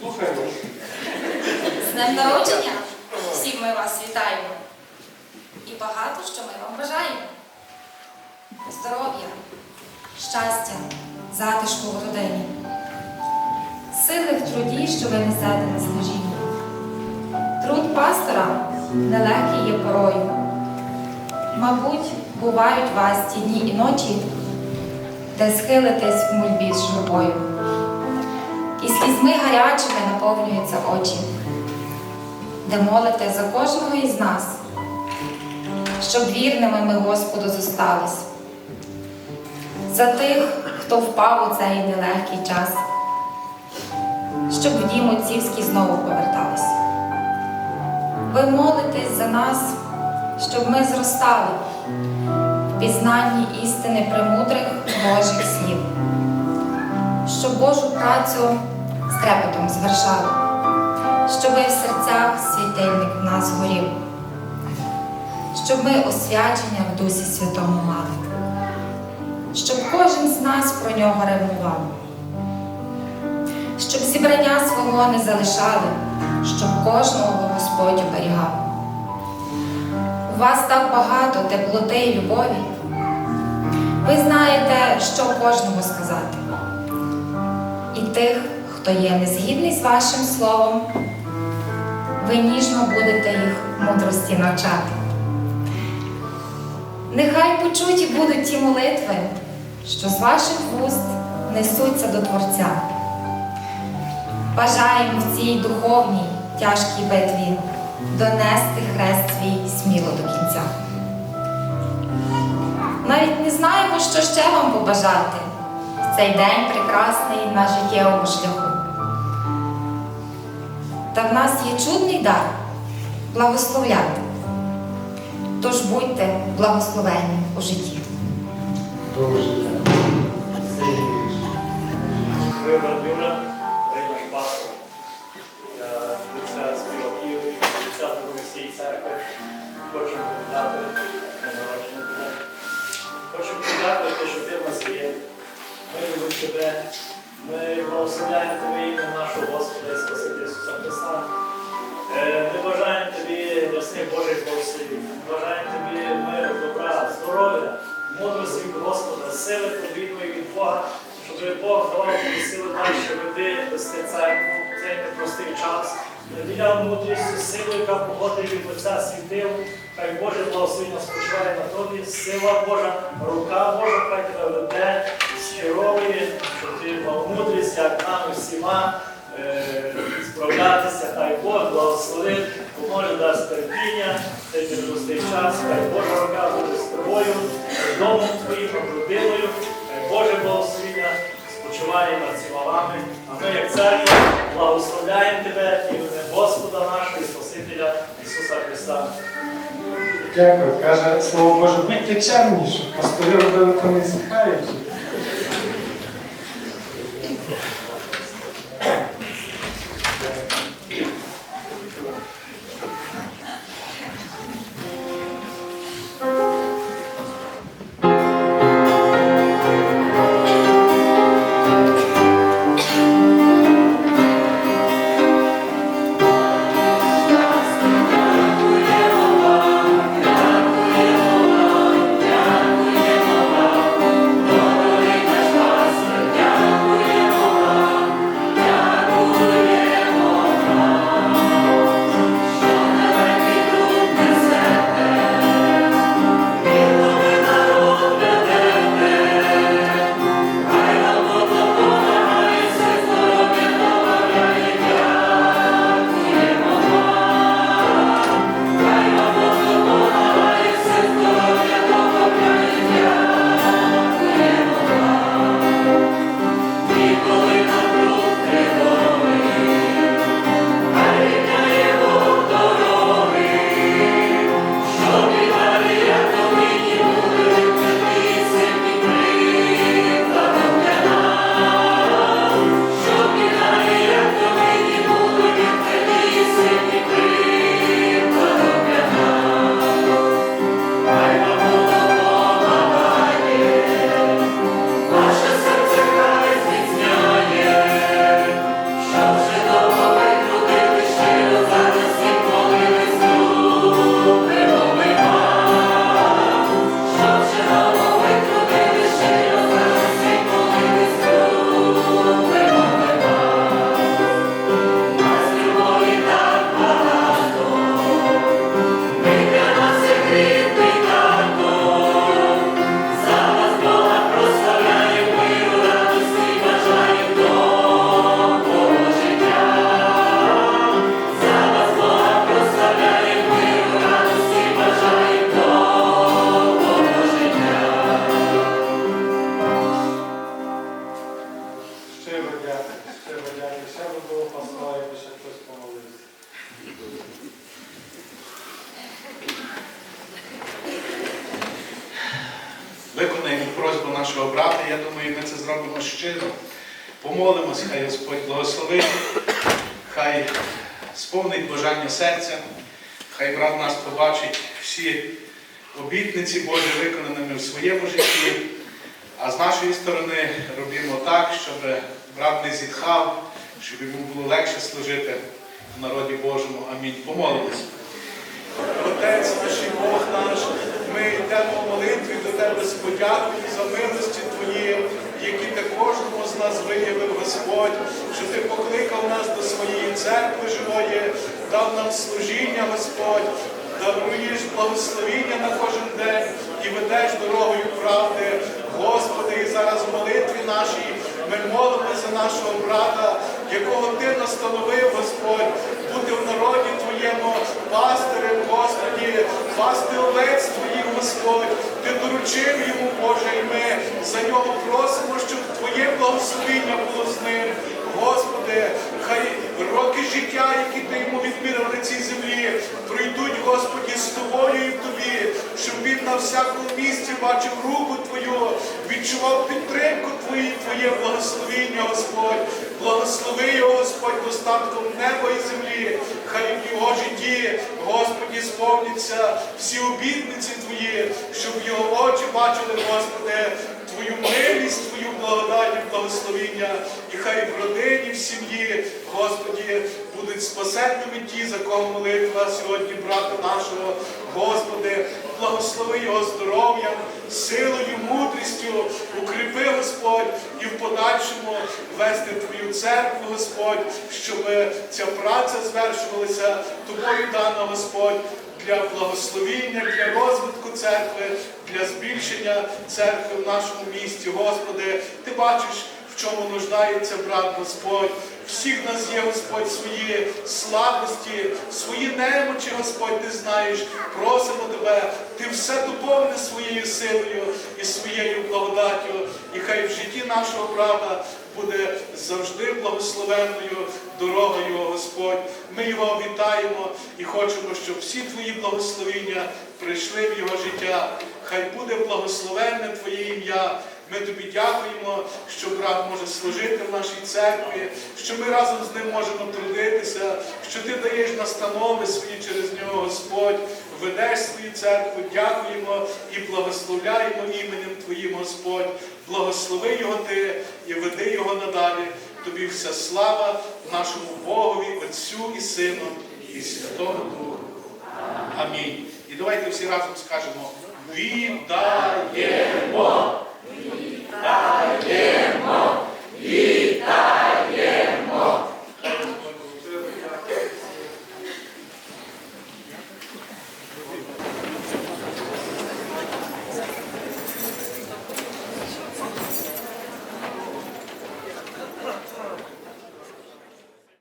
Слухаємо. З днем народження! Всіх ми вас вітаємо. І багато що ми вам бажаємо. Здоров'я, щастя, затишку в родині, сили в труді, що ви несете на служінні. Труд пастора нелегкий є порою. Мабуть, бувають вас ті дні і ночі, де схилитесь в мольбі з журбою. Слізьми гарячими наповнюються очі, де молите за кожного із нас, щоб вірними ми Господу зостались, за тих, хто впав у цей нелегкий час, щоб дім отцівський знову повертались. Ви молитесь за нас, щоб ми зростали в пізнанні істини премудрих Божих слів, щоб Божу працю трепетом звершали, щоби в серцях світильник в нас горів, щоб ми освячення в Дусі Святому мали, щоб кожен з нас про нього ревнував, щоб зібрання свого не залишали, щоб кожного Господь оберігав. У вас так багато теплоти і любові. Ви знаєте, що кожному сказати. І тих, хто є незгідний з вашим словом, ви ніжно будете їх мудрості навчати. Нехай почуті будуть ті молитви, що з ваших вуст несуться до Творця. Бажаємо в цій духовній тяжкій битві донести хрест свій сміло до кінця. Навіть не знаємо, що ще вам побажати в цей день прекрасний на життєвому шляху. Та в нас є чудний дар благословляти. Тож будьте благословені у житті. Церкви. Хочу подати на народження. Хочу подякувати, що ти в нас є. Ми любимо тебе. Ми благословляємо тебе ім'я нашого Господа і Спасителя Ісуса Христа. Е, Ми бажаємо тобі ясних Божих благословень. Бажаємо тобі миру, добра, здоров'я, мудрості від Господа, сили провідної від Бога, щоб Бог давав тобі сили далі веди вести церкву в цей непростий час. Наділяв мудрістю силу, яка походить від Отця світил. Хай Боже благословення спочиває на тобі, сила Божа, рука Божа, хай тебе веде, скеровує, щоб ти мав мудрість, як нам всіма е, справлятися, хай Бог благословить, поможе дасть терпіння, цей непростий час, хай Божа рука буде з тобою, домом твоїм, родиною, хай Боже благословення спочиває над цими вами. А ми, як церква, благословляємо тебе Дякую. Каже слово Боже, будьте чемніші, пастори робили то просьбу нашого брата. Я думаю, ми це зробимо щиро. Помолимось, хай Господь благословить, хай сповнить бажання серця, хай брат нас побачить всі обітниці Божі виконаними в своєму житті. А з нашої сторони робимо так, щоб брат не зітхав, щоб йому було легше служити в народі Божому. Амінь. Помолимось наш і Бог наш, ми йдемо в молитві до Тебе з подякою за милості Твої, які ти кожному з нас виявив, Господь, що Ти покликав нас до своєї церкви живої, дав нам служіння, Господь, даруєш благословіння на кожен день і ведеш дорогою правди. Господи, і зараз в молитві нашій ми молимося за нашого брата, якого Ти настановив, Господь, бути в народі Твоєму пастирем, Господі, пасти овець Господь. Ти доручив йому, Боже, і ми за нього просимо, щоб Твоє благословіння було з ним. Господи, хай роки життя, які ти йому відмірив на цій землі, пройдуть, Господі, з тобою і в тобі, щоб він на всякому місці бачив руку Твою, відчував підтримку Твою, Твоє благословіння, Господь. Благослови його, Господь, достатком неба і землі. Хай в його житті, Господі, сповняться всі обітниці Твої, щоб його очі бачили, Господи, Твою милість, Твою благодать і благословіння, і хай в родині, в сім'ї, Господі, будуть спасенними ті, за кого молитва сьогодні, брата нашого, Господи, благослови його здоров'ям, силою, мудрістю, укріпи, Господь, і в подальшому вести Твою церкву, Господь, щоб ця праця звершувалася Тобою дана, Господь для благословіння, для розвитку церкви, для збільшення церкви в нашому місті. Господи, Ти бачиш, в чому нуждається брат Господь. Всіх нас є, Господь, свої слабості, свої немочі, Господь, ти знаєш. Просимо Тебе, Ти все доповни своєю силою і своєю благодаттю. І хай в житті нашого брата буде завжди благословенною дорогою, Господь. Ми його вітаємо і хочемо, щоб всі твої благословіння прийшли в його життя. Хай буде благословенне Твоє ім'я. Ми тобі дякуємо, що брат може служити в нашій церкві, що ми разом з ним можемо трудитися, що ти даєш настанови свої через нього, Господь, ведеш свою церкву, дякуємо і благословляємо іменем Твоїм, Господь. Благослови його Ти і веди його надалі. Тобі вся слава нашому Богові, Отцю і Сину, і Святому Духу. Амінь. І давайте всі разом скажемо вітаємо. Вітаємо. Вітаємо.